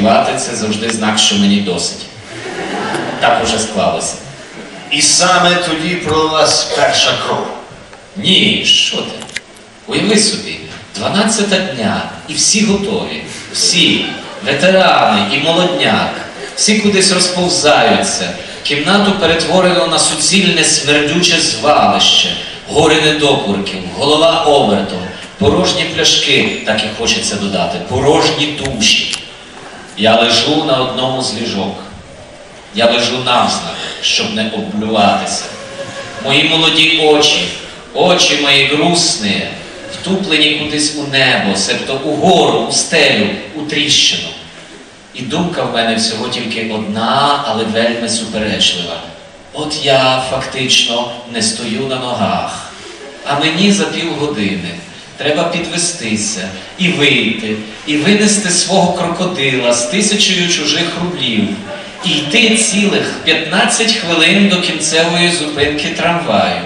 співати це завжди знак, що мені досить. Так уже склалося. І саме тоді пролилась перша кров. Ні, що ти? Уяви собі, 12 дня, і всі готові. Всі, ветерани і молодняк, всі кудись розповзаються. Кімнату перетворено на суцільне смердюче звалище, гори недопурків, голова обертом, порожні пляшки, так і хочеться додати, порожні душі. Я лежу на одному з ліжок. Я лежу навзнак, щоб не облюватися. Мої молоді очі, очі мої грустні, втуплені кудись у небо, себто угору, у стелю, у тріщину. І думка в мене всього тільки одна, але вельми суперечлива. От я фактично не стою на ногах, а мені за півгодини треба підвестися і вийти, і винести свого крокодила з тисячею чужих рублів, і йти цілих 15 хвилин до кінцевої зупинки трамваю.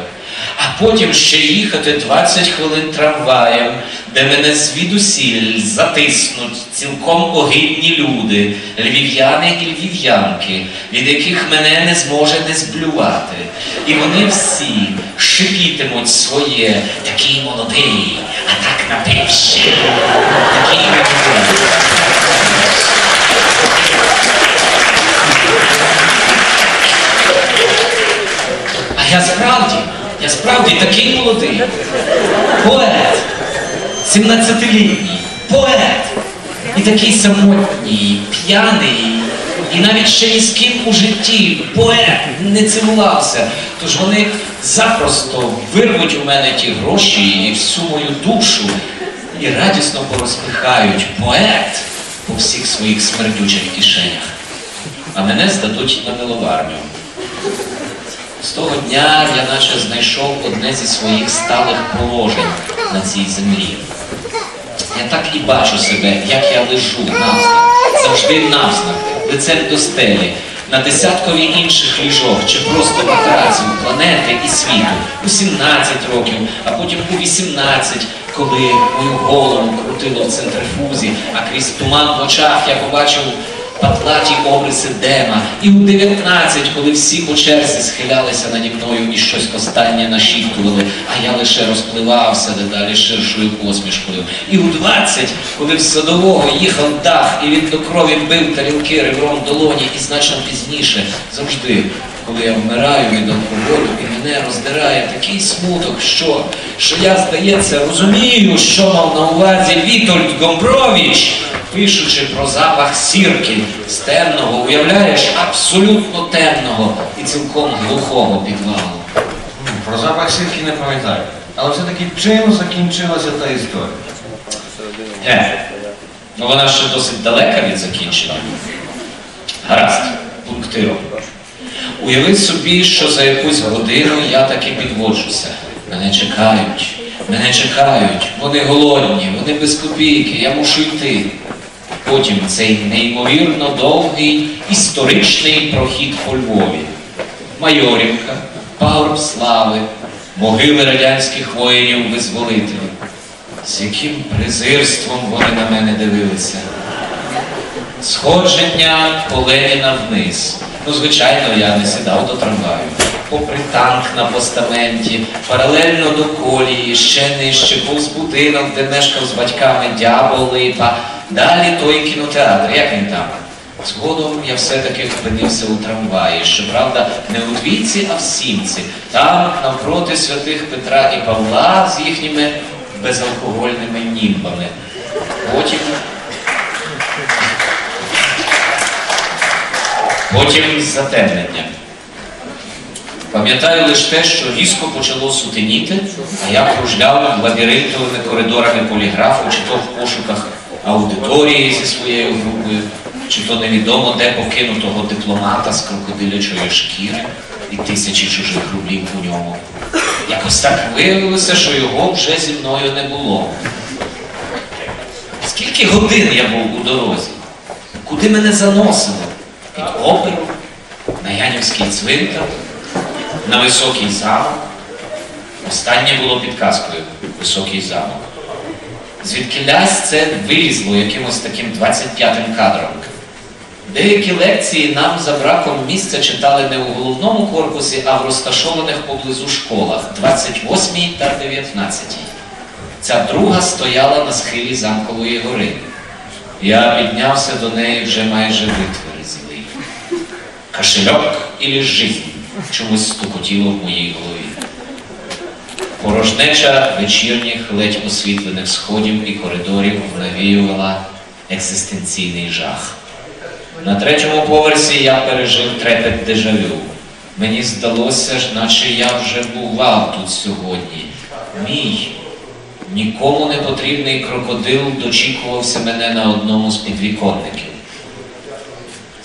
А потім ще їхати 20 хвилин трамваєм, де мене звідусіль затиснуть цілком огидні люди, львів'яни і львів'янки, від яких мене не зможе не зблювати. І вони всі шипітимуть своє такий молодий, а так напивши. Такий молодий. А я справді, я справді такий молодий. Поет. 17-літній. Поет. І такий самотній, п'яний. І навіть ще ні з ким у житті поет не цілувався. Тож вони запросто вирвуть у мене ті гроші і всю мою душу і радісно порозпихають поет по всіх своїх смердючих кишенях. А мене здадуть на миловарню. З того дня я наче знайшов одне зі своїх сталих положень на цій землі. Я так і бачу себе, як я лежу навзнак, завжди навзнак, до стелі, на десяткові інших ліжок чи просто матраців планети і світу у 17 років, а потім у 18, коли мою голову крутило в центрифузі, а крізь туман в очах я побачив патлаті обриси дема, і у 19, коли всі по черзі схилялися наді мною і щось останнє нашіптували, а я лише розпливався дедалі ширшою посмішкою. І у 20, коли в садового їхав дах, і він до крові бив тарілки ребром долоні, і значно пізніше, завжди, коли я вмираю від алкоголю, і мене роздирає такий смуток, що, що я, здається, розумію, що мав на увазі Вітольд Гомбрович, пишучи про запах сірки з темного, уявляєш, абсолютно темного і цілком глухого підвалу. Про запах сірки не пам'ятаю. Але все-таки чим закінчилася та історія? Е, ну вона ще досить далека від закінчення. Гаразд, пунктиром. Уяви собі, що за якусь годину я таки підводжуся. Мене чекають, мене чекають, вони голодні, вони без копійки, я мушу йти. Потім цей неймовірно довгий історичний прохід по Львові. Майорівка, пагорб слави, могили радянських воїнів-визволителів. З яким презирством вони на мене дивилися. Сходження по Леніна вниз. Ну, звичайно, я не сідав до трамваю. Попри танк на постаменті, паралельно до колії, ще нижче, повз будинок, де мешкав з батьками дябо Липа. Далі той кінотеатр, як він там? Згодом я все-таки опинився у трамваї, щоправда, не у двійці, а в сімці. Там, навпроти святих Петра і Павла з їхніми безалкогольними німбами. Потім Потім затемнення. Пам'ятаю лише те, що різко почало сутеніти, а я кружляв лабіринтовими коридорами поліграфу, чи то в пошуках аудиторії зі своєю групою, чи то невідомо де покинутого дипломата з крокодилячої шкіри і тисячі чужих рублів у ньому. Якось так виявилося, що його вже зі мною не було. Скільки годин я був у дорозі? Куди мене заносило? Під оперу, на Янівський цвинтар, на високий замок. Останнє було підказкою високий замок. Звідки лясь це вилізло якимось таким 25-м кадром. Деякі лекції нам за браком місця читали не у головному корпусі, а в розташованих поблизу школах 28 та 19. Ця друга стояла на схилі замкової гори. Я піднявся до неї вже майже витверзілий. Кошельок і жизнь чомусь стукотіло в моїй голові. Порожнеча вечірніх, ледь освітлених сходів і коридорів навіювала екзистенційний жах. На третьому поверсі я пережив трепет дежавю. Мені здалося наче я вже бував тут сьогодні. Мій нікому не потрібний крокодил дочікувався мене на одному з підвіконників.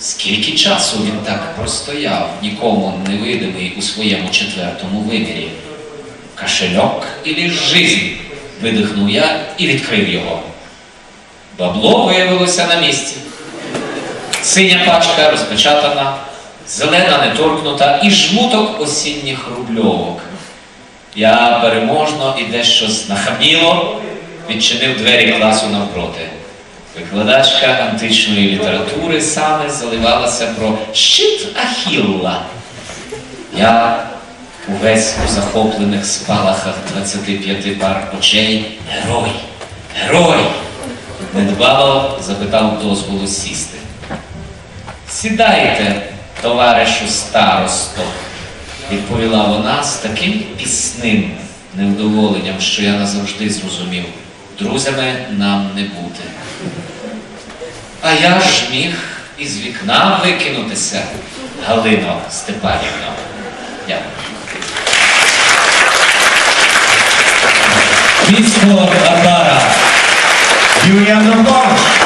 Скільки часу він так простояв, нікому невидимий у своєму четвертому вимірі? Кошельок і жизнь, видихнув я і відкрив його. Бабло виявилося на місці. Синя пачка розпечатана, зелена неторкнута і жмуток осінніх рубльовок. Я переможно і дещо знахабіло відчинив двері класу навпроти. Викладачка античної літератури саме заливалася про щит Ахілла. Я увесь у захоплених спалахах 25 пар очей герой, герой. Недбало запитав дозволу сісти. Сідайте, товаришу старосто, відповіла вона з таким пісним невдоволенням, що я назавжди зрозумів, друзями нам не бути. А я ж міг із вікна викинутися, Галино Степанівно. Дякую. Міцного Атара Юрій Антонович!